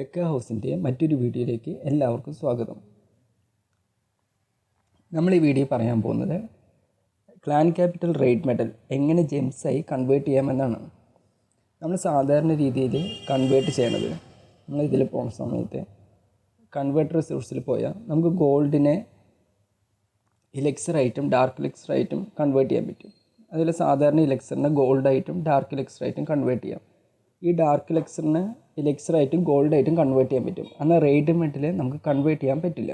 പെക്ക ഹൗസിന്റെ മറ്റൊരു വീഡിയോയിലേക്ക് എല്ലാവർക്കും സ്വാഗതം. നമ്മൾ ഈ വീഡിയോ പറയാൻ പോകുന്നത് ക്ലാൻ ക്യാപിറ്റൽ റേറ്റ് മെഡൽ എങ്ങനെ ജെംസായി കൺവേർട്ട് ചെയ്യാമെന്നാണ്. നമ്മൾ സാധാരണ രീതിയിൽ കൺവേർട്ട് ചെയ്യണത് നമ്മൾ ഇതിൽ പോകുന്ന സമയത്ത് കൺവേർട്ട് റിസോഴ്സിൽ പോയാൽ നമുക്ക് ഗോൾഡിനെ ഇലക്സറായിട്ടും ഡാർക്ക് ഇലക്സറായിട്ടും കൺവേർട്ട് ചെയ്യാൻ പറ്റും. അതിൽ സാധാരണ ഇലക്സറിനെ ഗോൾഡായിട്ടും ഡാർക്ക് ഇലക്സറായിട്ടും കൺവേർട്ട് ചെയ്യാം. ഈ ഡാർക്ക് ലെക്സറിന് ലെക്സറായിട്ടും ഗോൾഡായിട്ടും കൺവേർട്ട് ചെയ്യാൻ പറ്റും. എന്നാൽ റെയ്ഡ് മെഡൽ നമുക്ക് കൺവേർട്ട് ചെയ്യാൻ പറ്റില്ല.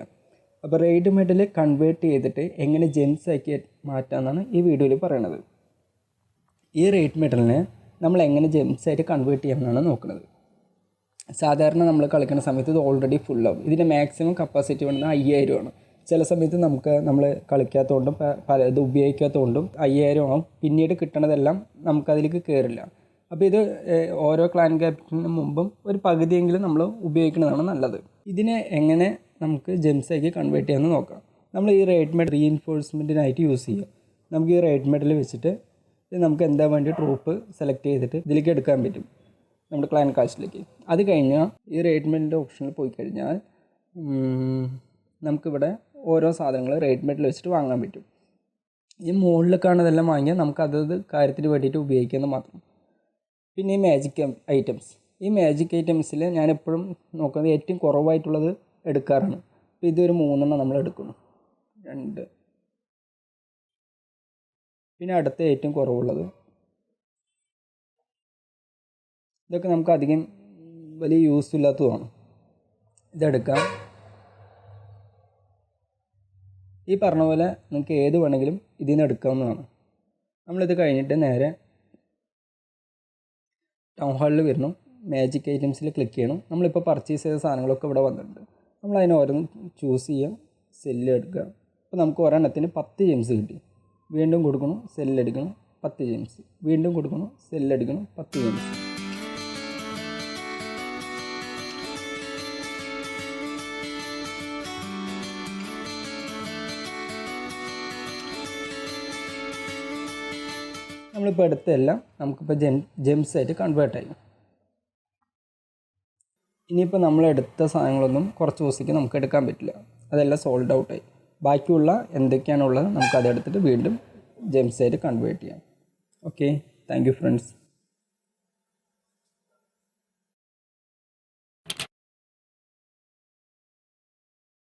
അപ്പോൾ റെയ്ഡ് മെഡൽ കൺവേർട്ട് ചെയ്തിട്ട് എങ്ങനെ ജെംസ് ആക്കി മാറ്റാമെന്നാണ് ഈ വീഡിയോയിൽ പറയണത്. ഈ റേറ്റ് മെറ്റലിനെ നമ്മൾ എങ്ങനെ ജെംസ് ആയിട്ട് കൺവേർട്ട് ചെയ്യാമെന്നാണ് നോക്കുന്നത് സാധാരണ നമ്മൾ കളിക്കുന്ന സമയത്ത് ഇത് ഓൾറെഡി ഫുള്ളാവും ഇതിന്റെ മാക്സിമം കപ്പാസിറ്റി വേണ്ടത് അയ്യായിരമാണ് ചില സമയത്ത് നമുക്ക് നമ്മൾ കളിക്കാത്തതുകൊണ്ടും പല ഇത് ഉപയോഗിക്കാത്തതുകൊണ്ടും അയ്യായിരം ആവും. പിന്നീട് കിട്ടണതെല്ലാം നമുക്കതിലേക്ക് കയറില്ല അപ്പോൾ ഇത് ഓരോ ക്ലാൻ ക്യാപിറ്റലിന് മുമ്പും ഒരു പകുതിയെങ്കിലും നമ്മൾ ഉപയോഗിക്കുന്നതാണ് നല്ലത്. ഇതിനെ എങ്ങനെ നമുക്ക് ജെംസാക്കി കൺവേർട്ട് ചെയ്യാമെന്ന് നോക്കാം. നമ്മൾ ഈ റേറ്റ് മെഡ് റീഇൻഫോഴ്സ്മെന്റിനായിട്ട് യൂസ് ചെയ്യുക നമുക്ക് ഈ റേറ്റ് മെഡൽ വെച്ചിട്ട് നമുക്ക് എന്താ വേണ്ടി ട്രൂപ്പ് സെലക്ട് ചെയ്തിട്ട് ഇതിലേക്ക് എടുക്കാൻ പറ്റും നമ്മുടെ ക്ലാൻ കാസ്റ്റിലേക്ക് അത് കഴിഞ്ഞാൽ ഈ റേറ്റ്മെന്റിന്റെ ഓപ്ഷനിൽ പോയി കഴിഞ്ഞാൽ നമുക്കിവിടെ ഓരോ സാധനങ്ങൾ റേറ്റ്മെന്റിൽ വെച്ചിട്ട് വാങ്ങാൻ പറ്റും. ഈ മുകളിൽ കാണുന്നതെല്ലാം വാങ്ങിയാൽ നമുക്ക് അതത് കാര്യത്തിന് വേണ്ടിയിട്ട് ഉപയോഗിക്കുന്നത് മാത്രം. പിന്നെ ഈ മാജിക് ഐറ്റംസ് ഈ മാജിക് ഐറ്റംസിൽ ഞാൻ എപ്പോഴും നോക്കുന്നത് ഏറ്റവും കുറവായിട്ടുള്ളത് എടുക്കാറാണ്. അപ്പോൾ ഇതൊരു മൂന്നെണ്ണം നമ്മൾ എടുക്കുന്നു. രണ്ട്. പിന്നെ അടുത്ത ഏറ്റവും കുറവുള്ളത്. ഇതൊക്കെ നമുക്ക് അധികം വലിയ യൂസ് ഇല്ലാത്തതുമാണ്. ഇതെടുക്കാം. ഈ പറഞ്ഞ പോലെ നിങ്ങൾക്ക് ഏത് വേണമെങ്കിലും ഇതിൽ നിന്ന് എടുക്കാവുന്നതാണ്. നമ്മളിത് കഴിഞ്ഞിട്ട് നേരെ ടൗൺ ഹാളിൽ വരണം മാജിക് ഐറ്റംസിൽ ക്ലിക്ക് ചെയ്യണം. നമ്മളിപ്പോൾ പർച്ചേസ് ചെയ്ത സാധനങ്ങളൊക്കെ ഇവിടെ വന്നിട്ടുണ്ട്. നമ്മൾ അതിനെ ഓരോന്ന് ചൂസ് ചെയ്യാം. സെല്ല് എടുക്കുക. അപ്പോൾ നമുക്ക് ഒരെണ്ണത്തിന് പത്ത് ജെയിംസ് കിട്ടി. വീണ്ടും കൊടുക്കണം സെല്ലെടുക്കണം പത്ത് ജെയിംസ് വീണ്ടും കൊടുക്കണം സെല്ലെടുക്കണം പത്ത് ജെയിംസ് നമ്മളിപ്പോൾ എടുത്തതെല്ലാം നമുക്കിപ്പോൾ ജെം ജെംസ് ആയിട്ട് കൺവേർട്ട് ആയി ഇനിയിപ്പോൾ നമ്മൾ എടുത്ത സാധനങ്ങളൊന്നും കുറച്ച് ദിവസത്തേക്ക് നമുക്ക് എടുക്കാൻ പറ്റില്ല. അതെല്ലാം സോൾഡ് ഔട്ടായി ബാക്കിയുള്ള എന്തൊക്കെയാണുള്ളത് നമുക്ക് അതെടുത്തിട്ട് വീണ്ടും ജെംസ് ആയിട്ട് കൺവേർട്ട് ചെയ്യാം. Okay thank you friends